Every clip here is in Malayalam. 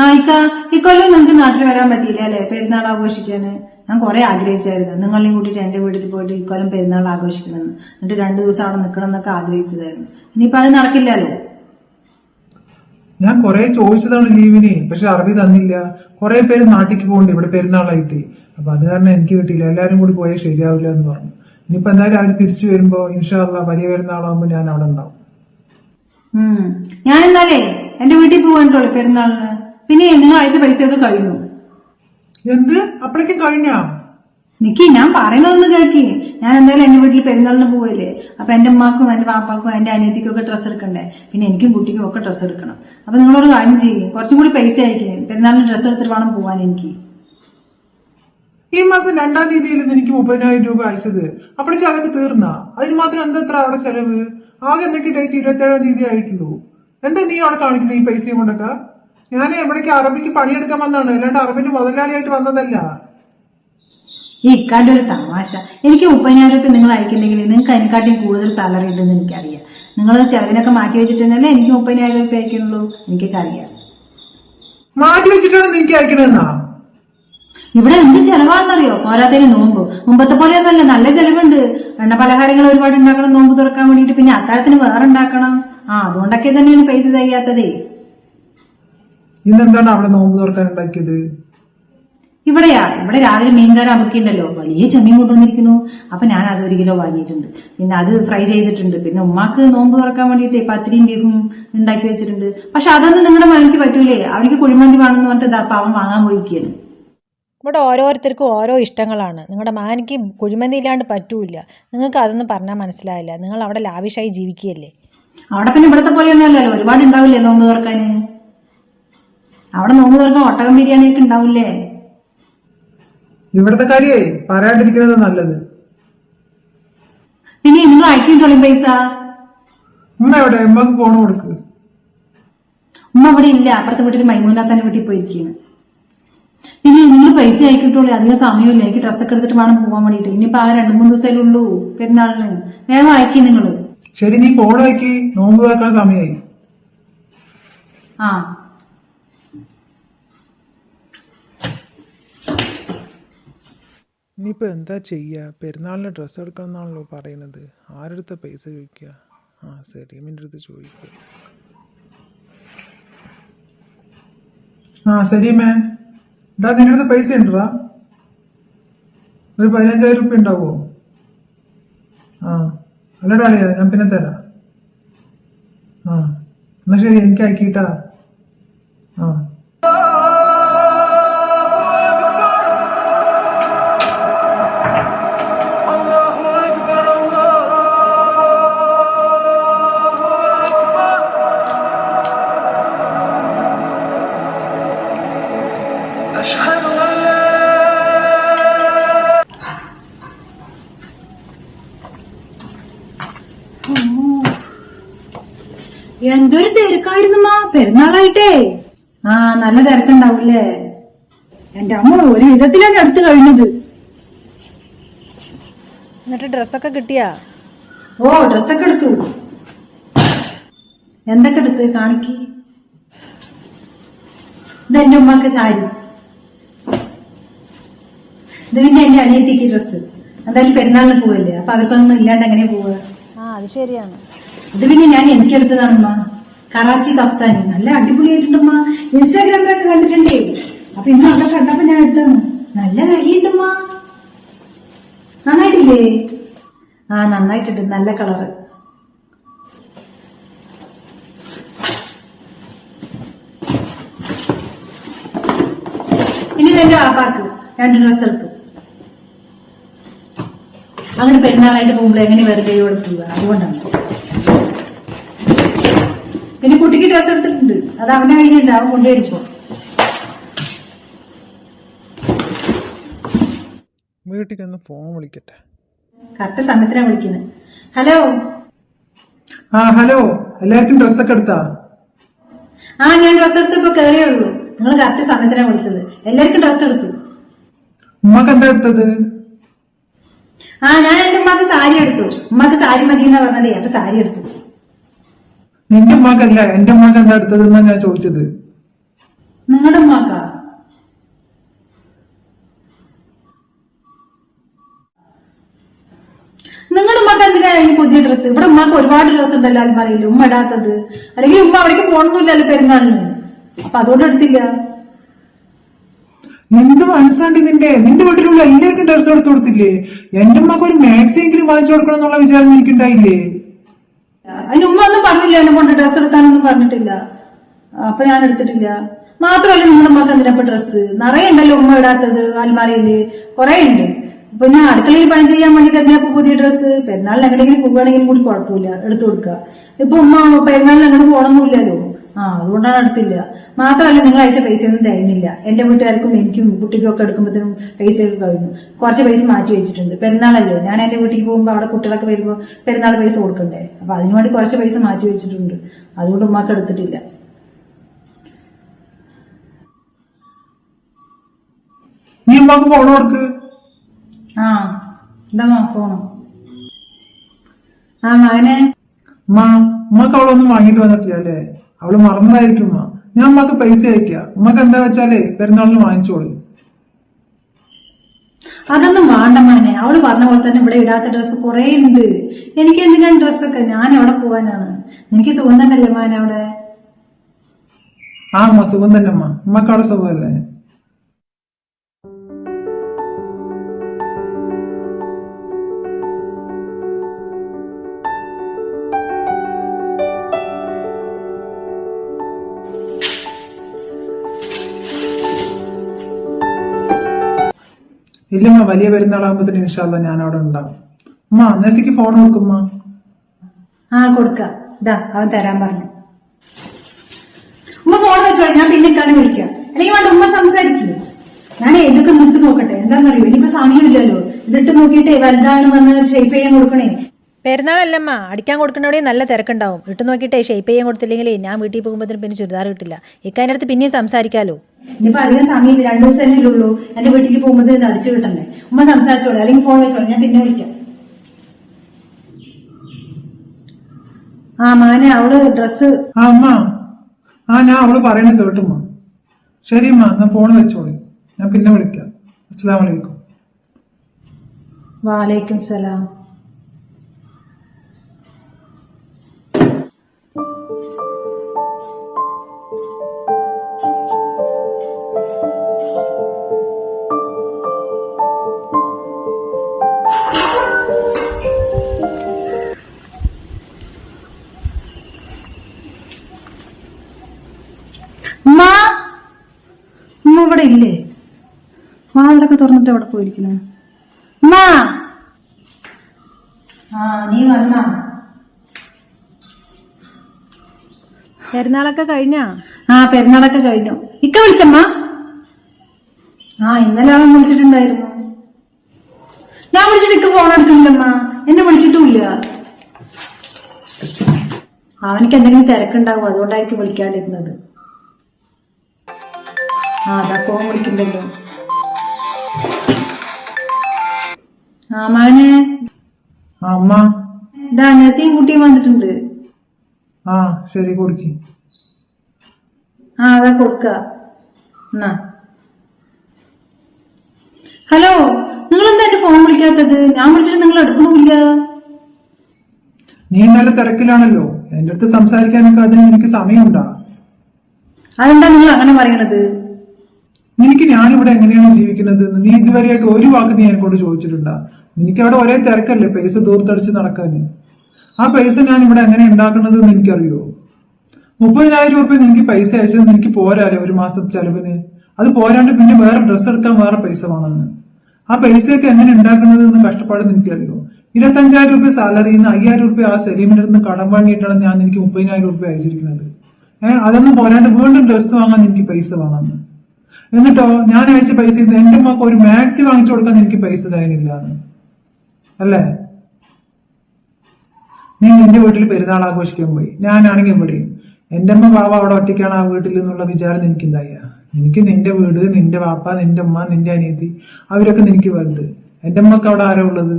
ആ ഇക്ക ഇക്കൊല്ലം നിങ്ങൾക്ക് നാട്ടിൽ വരാൻ പറ്റിയില്ല അല്ലേ പെരുന്നാൾ ആഘോഷിക്കാന്. ഞാൻ കുറെ ആഗ്രഹിച്ചായിരുന്നു. നിങ്ങളെയും കൂട്ടിയിട്ട് എന്റെ വീട്ടിൽ പോയിട്ട് ഇക്കൊല്ലം പെരുന്നാൾ ആഘോഷിക്കണമെന്ന്. എന്നിട്ട് രണ്ടു ദിവസം അവിടെ നിൽക്കണം എന്നൊക്കെ ആഗ്രഹിച്ചതായിരുന്നു. ഇനിയിപ്പൊ അത് നടക്കില്ലല്ലോ? ഞാൻ കുറെ ചോദിച്ചതാണ് ലീവിന് പക്ഷെ അറബി തന്നില്ല. കുറെ പേര് നാട്ടിക്ക് പോകുന്നുണ്ട് ഇവിടെ പെരുന്നാളായിട്ട്. അപ്പൊ അത് കാരണം എനിക്ക് കിട്ടിയില്ല. എല്ലാരും കൂടി പോയാൽ ശരിയാവില്ല എന്ന് പറഞ്ഞു. ഇനിയിപ്പോ എന്തായാലും അവർ തിരിച്ചു വരുമ്പോ ഇൻഷാല്ല വലിയ പെരുന്നാളാകുമ്പോ ഞാൻ അവിടെ ഉണ്ടാവും. ഞാൻ എന്നാലേ എന്റെ വീട്ടിൽ പോകാനുള്ളൂ പെരുന്നാളിന്? പിന്നെ നിങ്ങൾ അയച്ച പൈസയൊക്കെ കഴിഞ്ഞു? എന്ത്? അപ്പോഴേക്കും കഴിഞ്ഞാ? നിക്കി ഞാൻ പറയണതൊന്ന് കേൾക്കി. ഞാൻ എന്തായാലും എന്റെ വീട്ടിൽ പെരുന്നാളിന് പോവല്ലേ? അപ്പൊ എന്റെ ഉമ്മാക്കും എന്റെ പാപ്പാക്കും എന്റെ അനിയത്തിക്കും ഒക്കെ ഡ്രസ്സ് എടുക്കണ്ടേ? പിന്നെ എനിക്കും കുട്ടിക്കും ഒക്കെ ഡ്രസ്സ് എടുക്കണം. അപ്പൊ നിങ്ങളൊരു കാര്യം ചെയ്യും. കുറച്ചും കൂടി പൈസ അയക്കേ. പെരുന്നാളിന് ഡ്രസ്സ് എടുത്തിട്ട് വേണം പോവാൻ എനിക്ക്. ഈ മാസം രണ്ടാം തീയതിയിൽ എനിക്ക് മുപ്പതിനായിരം രൂപ അയച്ചത്? അപ്പോഴേക്കും അതൊക്കെ തീർന്നാ? അതിന് മാത്രം എന്താ എത്ര അവിടെ ചെലവ്? ആകെ എന്തൊക്കെ ഡേറ്റ് ഇരുപത്തേഴാം തീയതി ആയിട്ടുള്ളൂ. എന്താ നീ അവിടെ കാണിക്കണേ ഈ പൈസയും കൊണ്ടൊക്കെ? ഞാൻ എവിടേക്ക് അറബിക്ക് പണിയെടുക്കാൻ വന്നതാണ്. അല്ലാണ്ട് അറബിന്റെ മുതലാളിയായിട്ട് വന്നതല്ല. ഈ കണ്ടൊരു ഒരു തമാശ. എനിക്ക് മുപ്പതിനായിരം രൂപ നിങ്ങൾ അയക്കുന്നെങ്കിൽ നിങ്ങൾക്ക് അതിനെക്കാട്ടിയും കൂടുതൽ സാലറി ഉണ്ടെന്ന് എനിക്കറിയാം. നിങ്ങൾ ചെലവിനൊക്കെ മാറ്റി വെച്ചിട്ടുണ്ടല്ലേ എനിക്ക് മുപ്പതിനായിരം രൂപ അയക്കണുള്ളൂ എനിക്കൊക്കെ അറിയാം മാറ്റി വെച്ചിട്ടാണ് നിനക്ക് അയക്കണെന്നാ ഇവിടെ എന്ത് ചെലവാണെന്നറിയോ? പോരാത്തതിന് നോമ്പ്. മുമ്പത്തെ പോലെയൊന്നുമല്ല നല്ല ചെലവുണ്ട്. എണ്ണ പലഹാരങ്ങൾ ഒരുപാട് ഉണ്ടാക്കണം നോമ്പ് തുറക്കാൻ വേണ്ടിയിട്ട് പിന്നെ അത്താഴത്തിന് വേറെ ഉണ്ടാക്കണം. ആ അതുകൊണ്ടൊക്കെ തന്നെയാണ് പൈസ തികയാത്തതേ ഇന്നെന്താണ് അവിടെ നോമ്പ് തുറക്കാൻ ഉണ്ടാക്കിയത്? ഇവിടെയാ. ഇവിടെ രാവിലെ മീൻകാരൻ അമുക്കിണ്ടല്ലോ വലിയ ചെമ്മീൻ കൊണ്ടുവന്നിരിക്കുന്നു. അപ്പൊ ഞാൻ അത് ഒരു കിലോ വാങ്ങിയിട്ടുണ്ട്. പിന്നെ അത് ഫ്രൈ ചെയ്തിട്ടുണ്ട്. പിന്നെ ഉമ്മാക്ക് നോമ്പ് തുറക്കാൻ വേണ്ടിയിട്ട് പത്തിരിയും ബീഫും ഉണ്ടാക്കി വെച്ചിട്ടുണ്ട്. പക്ഷെ അതൊന്നും നിങ്ങളുടെ മകനിക്ക് പറ്റൂലേ. അവർക്ക് കുഴിമന്തി വേണമെന്ന് പറഞ്ഞിട്ട് അപ്പൊ അവൻ വാങ്ങാൻ പോയിരിക്കുകയാണ് ഇവിടെ ഓരോരുത്തർക്കും ഓരോ ഇഷ്ടങ്ങളാണ്. നിങ്ങളുടെ മകനിക്ക് കുഴിമന്തി ഇല്ലാണ്ട് പറ്റൂല നിങ്ങൾക്ക് അതൊന്നും പറഞ്ഞാൽ മനസ്സിലായില്ല നിങ്ങൾ അവിടെ ലാവിഷായി ജീവിക്കുകയല്ലേ? അവിടെ പിന്നെ ഇവിടത്തെ പോലെയൊന്നും അല്ലല്ലോ. ഒരുപാട് ഉണ്ടാവില്ലേ നോമ്പ് തുറക്കാന്? അവിടെ നോമ്പ് തുറക്കാൻ ഒട്ടകം ബിരിയാണി ഒക്കെ ഉണ്ടാവില്ലേ? ഇവിടത്തെ കാര്യേ പറയാണ്ടിരിക്കുന്നത് നല്ലത്. പിന്നെ നിങ്ങൾ അയക്കിട്ടുള്ളൂ പൈസ? ഉമ്മ എവിടെ? ഉമ്മക്ക് ഫോൺ കൊടുക്ക്. ഉമ്മ അവിടെ ഇല്ല. അപ്പുറത്തെ വീട്ടിൽ മൈമൂനാത്താന്റെ വീട്ടിൽ പോയിരിക്കുകയാണ്. പിന്നെ നിങ്ങൾ പൈസ അയക്കിട്ടുള്ളൂ അധികം സമയമില്ല. എനിക്ക് ഡ്രസ്സൊക്കെ എടുത്തിട്ട് വേണം പോകാൻ വേണ്ടിയിട്ട്. ഇനിയിപ്പോ ആ രണ്ടു മൂന്ന് ദിവസമേ ഉള്ളൂ. പെരുന്നാളിന്. വേഗം അയക്കി നിങ്ങൾ ശരി നീ ഫോൺ അയക്കി. നോമ്പ് തുറക്കാൻ സമയമായി ആ. ഇനിയിപ്പോൾ എന്താ ചെയ്യുക പെരുന്നാളിന് ഡ്രസ്സ് എടുക്കണം എന്നാണല്ലോ പറയുന്നത് ആരെടുത്ത പൈസ ചോദിക്കുക ആ സലീമിന്റെ അടുത്ത് ചോദിക്കുക ആ സലീമേ. ഡാ നിന്റെ അടുത്ത് പൈസ ഉണ്ടടാ. ഒരു പതിനഞ്ചായിരം റുപ്യ ഉണ്ടാവോ? ആ അല്ലടാ അറിയാ ഞാൻ പിന്നെ തരാം. ആ എന്നാ ശരി എനിക്ക് അയക്കിട്ടാ ആ. പെരുന്നാളായിട്ടേ? ആ നല്ല തിരക്കുണ്ടാവൂല്ലേ? എന്റെ അമ്മ ഒരു വിധത്തിലാണ് അടുത്ത് കഴിഞ്ഞത്. എന്നിട്ട് ഡ്രസ്സൊക്കെ കിട്ടിയാ? ഓ ഡ്രസ്സൊക്കെ എടുത്തു. എന്തൊക്കെ എടുത്ത്? കാണിക്ക്. ഇത് എന്റെ ഉമ്മക്ക് സാരി. ഇത് പിന്നെ എന്റെ അനിയത്തിക്ക് ഡ്രസ്സ് എന്തായാലും പെരുന്നാളിന് പോവല്ലേ? അപ്പൊ അവർക്കൊന്നും ഇല്ലാണ്ട് എങ്ങനെ പോവുക? ആ അത് ശരിയാണ്. ഇത് പിന്നെ ഞാൻ എനിക്കെടുത്തതാണമ്മ കറാച്ചി കഫ്താനി. നല്ല അടിപൊളിയായിട്ടുണ്ടമ്മ. ഇൻസ്റ്റാഗ്രാമിലൊക്കെ കണ്ടിട്ടുണ്ടേ. അപ്പൊ ഇന്ന് അവിടെ കണ്ടപ്പോ ഞാൻ എടുത്താണ് നല്ല കരിയുണ്ടമ്മ നന്നായിട്ടില്ലേ? ആ നന്നായിട്ടുണ്ട്. നല്ല കളറ്. ഇനി എന്റെ വാപ്പാക്ക്. രണ്ട് ഡ്രസ് എടുത്തു. അങ്ങനെ പെരുന്നാളായിട്ട് പോകുമ്പോൾ എങ്ങനെ വെറുതെ കൊടുക്കുക അതുകൊണ്ടാണ്. പിന്നെ കുട്ടിക്ക് ഡ്രസ് എടുത്തിട്ടുണ്ട്. അത് അവന്റെ കയ്യിലുണ്ട്. അവൻ കൊണ്ടുവരുമ്പോ വീട്ടിൽ ഫോൺ വിളിക്കട്ടെ. കറക്റ്റ് സമയത്തിനാണ് വിളിക്കുന്നത് ഹലോ? ആ ഹലോ. എല്ലാവർക്കും ഡ്രസ്സൊക്കെ എടുത്താ? ആ ഞാൻ ഡ്രസ് എടുത്തപ്പോ കയറിയേ ഉള്ളൂ നിങ്ങൾ കറക്റ്റ് സമയത്തിനാണ് വിളിച്ചത്. എല്ലാവർക്കും ഡ്രസ് എടുത്തു. ഉമ്മക്ക് എന്താ എടുത്തത്? ആ ഞാൻ എന്റെ ഉമ്മാക്ക് സാരി എടുത്തു. ഉമ്മക്ക് സാരി മതി എന്നാ പറഞ്ഞതേ. അപ്പൊ സാരി എടുത്തു. നിന്റെ മകല്ല എന്റെ മകൻ എന്താ എടുത്തത് എന്നാ ഞാൻ ചോദിച്ചത്? നിങ്ങളുടെ മക നിങ്ങളുടെ ഉമ്മക്ക് എന്തിനാ ഈ പുതിയ ഡ്രസ്സ് ഇവിടെ ഉമ്മക്ക് ഒരുപാട് ഡ്രസ്സ് ഉണ്ടല്ലോ അൽമാരയിൽ ഉമ്മ ഇടാത്തത്. അല്ലെങ്കിൽ ഉമ്മ അവിടേക്ക് പോകണമെന്നില്ലല്ലോ പെരുന്നാളിന്? അപ്പൊ അതുകൊണ്ട് എടുത്തില്ല. എന്ത് മനസ്സാണ്ട് നിന്റെ നിന്റെ വീട്ടിലുള്ള എല്ലാവർക്കും ഡ്രസ്സ് എടുത്തു കൊടുത്തില്ലേ? എന്റെ ഉമ്മക്ക് ഒരു മാക്സി എങ്കിലും വാങ്ങിച്ചു കൊടുക്കണം എന്നുള്ള വിചാരം എനിക്കുണ്ടായില്ലേ? അതിന് ഉമ്മ ഒന്നും പറഞ്ഞില്ല എന്നെ കൊണ്ട് ഡ്രസ്സ് എടുക്കാനൊന്നും പറഞ്ഞിട്ടില്ല. അപ്പൊ ഞാൻ എടുത്തിട്ടില്ല. മാത്രമല്ല നിങ്ങളുടെ ഉമ്മക്ക് എന്തിനാ ഇപ്പൊ ഡ്രസ്സ് നിറയെ ഉണ്ടല്ലോ ഉമ്മ ഇടാത്തത് അൽമാരയിൽ കുറെ ഉണ്ട്. പിന്നെ അടുക്കളയിൽ പണി ചെയ്യാൻ വേണ്ടിട്ട് എന്തിനാ ഇപ്പൊ പുതിയ ഡ്രസ്സ് പെരുന്നാളിന് എങ്ങനെയെങ്കിലും പോവുകയാണെങ്കിലും കൂടി കുഴപ്പമില്ല. എടുത്തു കൊടുക്കുക. ഇപ്പൊ ഉമ്മ പെരുന്നാളിന് അങ്ങനെ പോകണമെന്നില്ലല്ലോ ആ അതുകൊണ്ടാണ് എടുത്തില്ല മാത്രമല്ല നിങ്ങൾ അയച്ച പൈസ ഒന്നും തികഞ്ഞില്ല എന്റെ വീട്ടുകാർക്കും എനിക്കും കുട്ടിക്കും ഒക്കെ എടുക്കുമ്പോഴത്തേനും പൈസ കഴിഞ്ഞു. കുറച്ച് പൈസ മാറ്റി വെച്ചിട്ടുണ്ട്. പെരുന്നാളല്ലേ? ഞാൻ എന്റെ വീട്ടിൽ പോകുമ്പോൾ അവിടെ കുട്ടികളൊക്കെ വരുമ്പോൾ പെരുന്നാൾ പൈസ കൊടുക്കണ്ടേ? അപ്പൊ അതിനു വേണ്ടി കുറച്ച് പൈസ മാറ്റി വെച്ചിട്ടുണ്ട്. അതുകൊണ്ട് ഉമ്മാക്ക് എടുത്തിട്ടില്ല. നീ അമ്മയ്ക്ക് ഫോൺ കൊടുക്ക്. ആ എന്താ ഫോണോ ആ മകനെ. അമ്മ ഉമ്മക്ക് അവളൊന്നും വാങ്ങിട്ട് വന്നിട്ടില്ല അല്ലേ? അവൾ മറന്നതായിരിക്കും ഉമ്മ. ഞാൻ ഉമ്മക്ക് പൈസ അയക്കാം ഉമ്മക്ക് എന്താ വെച്ചാലേ പെരുന്നാളിന് വാങ്ങിച്ചോളൂ അതൊന്നും വേണ്ട മോനെ. അവൾ പറഞ്ഞ പോലെ തന്നെ ഇവിടെ ഇടാത്ത ഡ്രസ്സ് കുറെ ഉണ്ട്. എനിക്ക് എന്തിനാണ് ഡ്രസ്സൊക്കെ ഞാൻ അവിടെ പോവാനാണ്? എനിക്ക് സുഖം തന്നെയല്ലേ മോനെ അവിടെ? ആ അമ്മ സുഖം തന്നെ അമ്മ ഉമ്മക്ക് അവിടെ സുഖമല്ലേ? ഇല്ലമ്മ വലിയ പെരുന്നാളാകുമ്പോഴത്തേന് ഇൻഷാല്ല ഞാൻ അവിടെ ഉണ്ടാവും അമ്മ അന്നേസിക്ക് ഫോൺ കൊടുക്കുമ്മ ആ കൊടുക്ക. അവൻ തരാൻ പറഞ്ഞു. ഉമ്മ ഫോൺ വെച്ചോ ഞാൻ പിന്നെ ഇക്കാനും വിളിക്കാം. അല്ലെങ്കിൽ വേണ്ട ഉമ്മ സംസാരിക്കില്ല ഞാൻ ഇതൊക്കെ നിർത്തി നോക്കട്ടെ. എന്താണെന്നറിയോ? ഇനിയിപ്പോ സമയമില്ലല്ലോ. ഇതിട്ട് നോക്കിയിട്ടേ വലുതാണ് വന്ന് ഷേപ്പ് ചെയ്യാൻ കൊടുക്കണേ. പെരുന്നാളല്ലമ്മ അടിക്കാൻ കൊടുക്കുന്നവിടെ നല്ല തിരക്കുണ്ടാവും. ഇട്ട് നോക്കിയിട്ടേ ഷേപ്പ് ചെയ്യാൻ കൊടുത്തില്ലെങ്കിൽ ഞാൻ വീട്ടിൽ പോകുമ്പോഴത്തേനും പിന്നെ ചുരിദാർ കിട്ടില്ല ഇക്കാന്റെ അടുത്ത് പിന്നെയും സംസാരിക്കാലോ? ഇനിയിപ്പോ അധികം സമയം രണ്ടു ദിവസം തന്നെ ഉള്ളൂ. എന്റെ വീട്ടിലേക്ക് പോകുമ്പോൾ തടിച്ചു അടിച്ചു കിട്ടണ്ടേ ഉമ്മ സംസാരിച്ചോളൂ അല്ലെങ്കിൽ ഫോൺ വെച്ചോളൂ. ഞാൻ പിന്നെ വിളിക്കാം. ആ മാനെ അവൾ ഡ്രസ് ആ അമ്മ ആ ഞാൻ അവൾ പറയണത് കേട്ടുമ്മ ശരി അമ്മ എന്നാ ഫോൺ വെച്ചോളി. ഞാൻ പിന്നെ വിളിക്കാം. അസ്സലാമു വാലൈക്കും വാലേക്കും സലാം. വാതിലൊക്കെ തുറന്നിട്ട് അവിടെ പോയിരിക്കുന്നു? ആ നീ വന്നാ. പെരുന്നാളൊക്കെ കഴിഞ്ഞാ? ആ പെരുന്നാളൊക്കെ കഴിഞ്ഞു. ഇക്ക വിളിച്ചമ്മ. ആ ഇന്നലെ അവൻ വിളിച്ചിട്ടുണ്ടായിരുന്നു. ഞാൻ വിളിച്ചിട്ട് ഇക്ക ഫോൺ എടുക്കുന്നില്ലമ്മ. എന്നെ വിളിച്ചിട്ടുമില്ല. അവനിക്ക് എന്തെങ്കിലും തിരക്കുണ്ടാവും അതുകൊണ്ടായിരിക്കും വിളിക്കാണ്ടിരുന്നത്. ആ അതാ ഫോൺ വിളിക്കണ്ടല്ലോ ആ അമ്മ. നസീം കുട്ടിയും വന്നിട്ടുണ്ട്. ആ ശരി കൊടുക്കി. ആ അതാ കൊടുക്ക. എന്നാ. ഹലോ നിങ്ങൾ എന്താ എന്റെ ഫോൺ വിളിക്കാത്തത്? ഞാൻ വിളിച്ചിട്ട് നിങ്ങൾ എടുക്കണമില്ല നീ നല്ല തിരക്കിലാണല്ലോ. എന്റെ അടുത്ത് സംസാരിക്കാനൊക്കെ അതിന് എനിക്ക് സമയമുണ്ടാ. അതെന്താ നിങ്ങൾ അങ്ങനെ പറയണത്? നിനക്ക് ഞാനിവിടെ എങ്ങനെയാണ് ജീവിക്കുന്നത് നീ ഇതുവരെയായിട്ട് ഒരു വാക്ക് നീ എന്നെക്കൊണ്ട് ചോദിച്ചിട്ടുണ്ടാ. നിനക്ക് അവിടെ ഒരേ തിരക്കല്ലേ പൈസ ദൂർത്തടിച്ച് നടക്കാൻ? ആ പൈസ ഞാൻ ഇവിടെ എങ്ങനെ ഉണ്ടാക്കുന്നത് എന്ന് എനിക്കറിയോ? മുപ്പതിനായിരം രൂപ നിനക്ക് പൈസ അയച്ചത് നിനക്ക് പോരാലേ ഒരു മാസത്തെ ചെലവിന്? അത് പോരാണ്ട് പിന്നെ വേറെ ഡ്രസ്സ് എടുക്കാൻ വേറെ പൈസ വേണമെന്ന്. ആ പൈസയൊക്കെ എങ്ങനെ ഉണ്ടാക്കുന്നത് എന്ന് കഷ്ടപ്പാട് നിനക്കറിയോ ഇരുപത്തഞ്ചായിരം രൂപ സാലറിയിൽ നിന്ന് അയ്യായിരം രൂപ ആ സെലീമിന്റെ നിന്ന് കടം വാങ്ങിയിട്ടാണ് ഞാൻ എനിക്ക് മുപ്പതിനായിരം രൂപ അയച്ചിരിക്കുന്നത്. ഏഹ് അതൊന്നും പോരാണ്ട് വീണ്ടും ഡ്രസ്സ് വാങ്ങാൻ എനിക്ക് പൈസ വേണമെന്ന്. എന്നിട്ടോ ഞാൻ അയച്ച പൈസ എന്റെ ഉമ്മക്ക് ഒരു മാക്സി വാങ്ങിച്ചു കൊടുക്കാൻ എനിക്ക് പൈസ തരുന്നില്ല അല്ലേ? നീ നിന്റെ വീട്ടിൽ പെരുന്നാൾ ആഘോഷിക്കാൻ പോയി. ഞാനാണെങ്കിൽ ഇവിടെയും എന്റെ അമ്മ ബാബ അവിടെ ഒറ്റയ്ക്കാണ് ആ വീട്ടിൽ എന്നുള്ള വിചാരം എനിക്കുണ്ടായ എനിക്ക് നിന്റെ വീട് നിന്റെ വാപ്പ നിന്റെ അമ്മ നിന്റെ അനിയത്തി അവരൊക്കെ നിനക്ക് വലുത്. എന്റെ അമ്മയ്ക്ക് അവിടെ ആരാ ഉള്ളത്?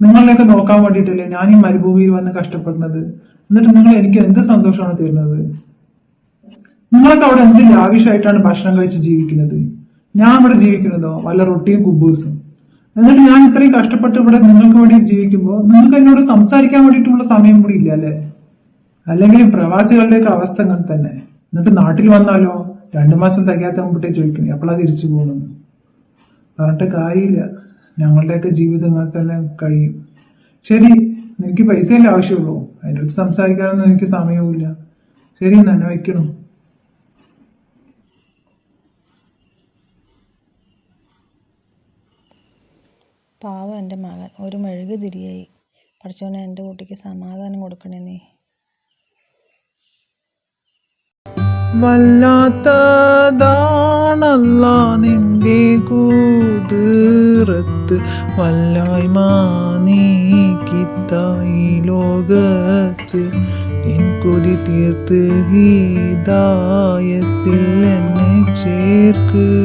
നിങ്ങളെയൊക്കെ നോക്കാൻ വേണ്ടിയിട്ടല്ലേ ഞാൻ ഈ മരുഭൂമിയിൽ വന്ന് കഷ്ടപ്പെടുന്നത്? എന്നിട്ട് നിങ്ങൾ എനിക്ക് എന്ത് സന്തോഷമാണ് തരുന്നത്? നിങ്ങളൊക്കെ അവിടെ എന്ത് ലാവിഷായിട്ടാണ് ഭക്ഷണം കഴിച്ച് ജീവിക്കുന്നത്? ഞാൻ ഇവിടെ ജീവിക്കുന്നതോ? വല്ല റൊട്ടിയും കുബൂസും. എന്നിട്ട് ഞാൻ ഇത്രയും കഷ്ടപ്പെട്ട് ഇവിടെ നിങ്ങൾക്ക് വേണ്ടി ജീവിക്കുമ്പോൾ നിങ്ങൾക്ക് എന്നോട് സംസാരിക്കാൻ വേണ്ടിയിട്ടുള്ള സമയം കൂടി ഇല്ല അല്ലേ? അല്ലെങ്കിൽ പ്രവാസികളുടെയൊക്കെ അവസ്ഥ അങ്ങനെ തന്നെ. എന്നിട്ട് നാട്ടിൽ വന്നാലോ? രണ്ടു മാസം തികയാത്ത മുമ്പിട്ടേ ചോദിക്കണേ എപ്പോഴാ തിരിച്ചു പോകണം പറഞ്ഞിട്ട് കാര്യമില്ല. ഞങ്ങളുടെയൊക്കെ ജീവിതം അങ്ങനെ തന്നെ കഴിയും. ശരി എനിക്ക് പൈസയല്ലേ ആവശ്യമുള്ളൂ. അതിനടുത്ത് സംസാരിക്കാനൊന്നും എനിക്ക് സമയവുമില്ല. ശരി തന്നെ വയ്ക്കണം? പാവം എന്റെ മകൻ. ഒരു മെഴുക് തിരിയായി. പഠിച്ചോനെ എന്റെ കുട്ടിക്ക് സമാധാനം കൊടുക്കണേ നീ. വല്ലാത്തതാണല്ല നിന്റെ കൂതിറത്ത് വല്ലായ്മ നീക്കിത്തായി ലോകത്ത്. എൻ കൊതി തീർത്ത് ഹീതായത്തിൽ എന്നെ ചേർക്ക്.